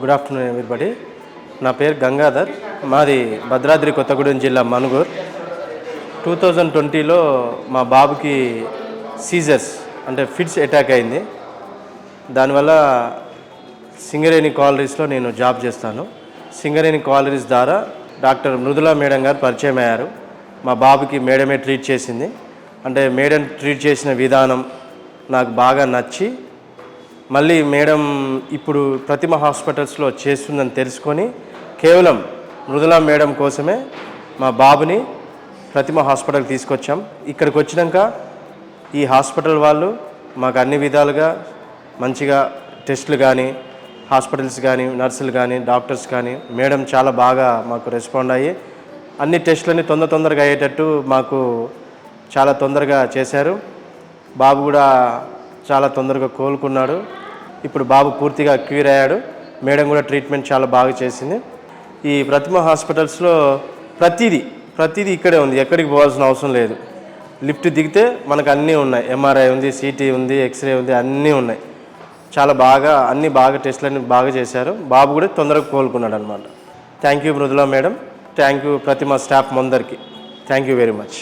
Good afternoon everybody నా పేరు గంగాధర్. మాది భద్రాద్రి కొత్తగూడెం జిల్లా మనుగూర్. టూ థౌజండ్ ట్వంటీలో మా బాబుకి సీజర్స్ అంటే ఫిట్స్ అటాక్ అయింది. దానివల్ల సింగరేణి కాలరీస్లో నేను జాబ్ చేస్తాను. సింగరేణి కాలరీస్ ద్వారా డాక్టర్ మృదులా మేడం గారు పరిచయం అయ్యారు. మా బాబుకి మేడమే ట్రీట్ చేసింది. అంటే మేడం ట్రీట్ చేసిన విధానం నాకు బాగా నచ్చి మళ్ళీ మేడం ఇప్పుడు ప్రతిమ హాస్పిటల్స్లో చేస్తుందని తెలుసుకొని కేవలం మృదులా మేడం కోసమే మా బాబుని ప్రతిమ హాస్పిటల్కి తీసుకొచ్చాం. ఇక్కడికి వచ్చినాక ఈ హాస్పిటల్ వాళ్ళు మాకు అన్ని విధాలుగా మంచిగా టెస్టులు కానీ హాస్పిటల్స్ కానీ నర్సులు కానీ డాక్టర్స్ కానీ మేడం చాలా బాగా మాకు రెస్పాండ్ అయ్యి అన్ని టెస్టులని తొందర తొందరగా అయ్యేటట్టు మాకు చాలా తొందరగా చేశారు. బాబు కూడా చాలా తొందరగా కోలుకున్నాడు. ఇప్పుడు బాబు పూర్తిగా క్యూర్ అయ్యాడు. మేడం కూడా ట్రీట్మెంట్ చాలా బాగా చేసింది. ఈ ప్రతిమ హాస్పిటల్స్లో ప్రతిదీ ప్రతిదీ ఇక్కడే ఉంది. ఎక్కడికి పోవాల్సిన అవసరం లేదు. లిఫ్ట్ దిగితే మనకు అన్నీ ఉన్నాయి. ఎంఆర్ఐ ఉంది సిటీ ఉంది ఎక్స్రే ఉంది అన్నీ ఉన్నాయి. చాలా బాగా అన్నీ బాగా టెస్టులన్నీ బాగా చేశారు. బాబు కూడా తొందరగా కోలుకున్నాడు అనమాట thank you Mridula madam. Thank you Pratima staff అందరికీ. Thank you very much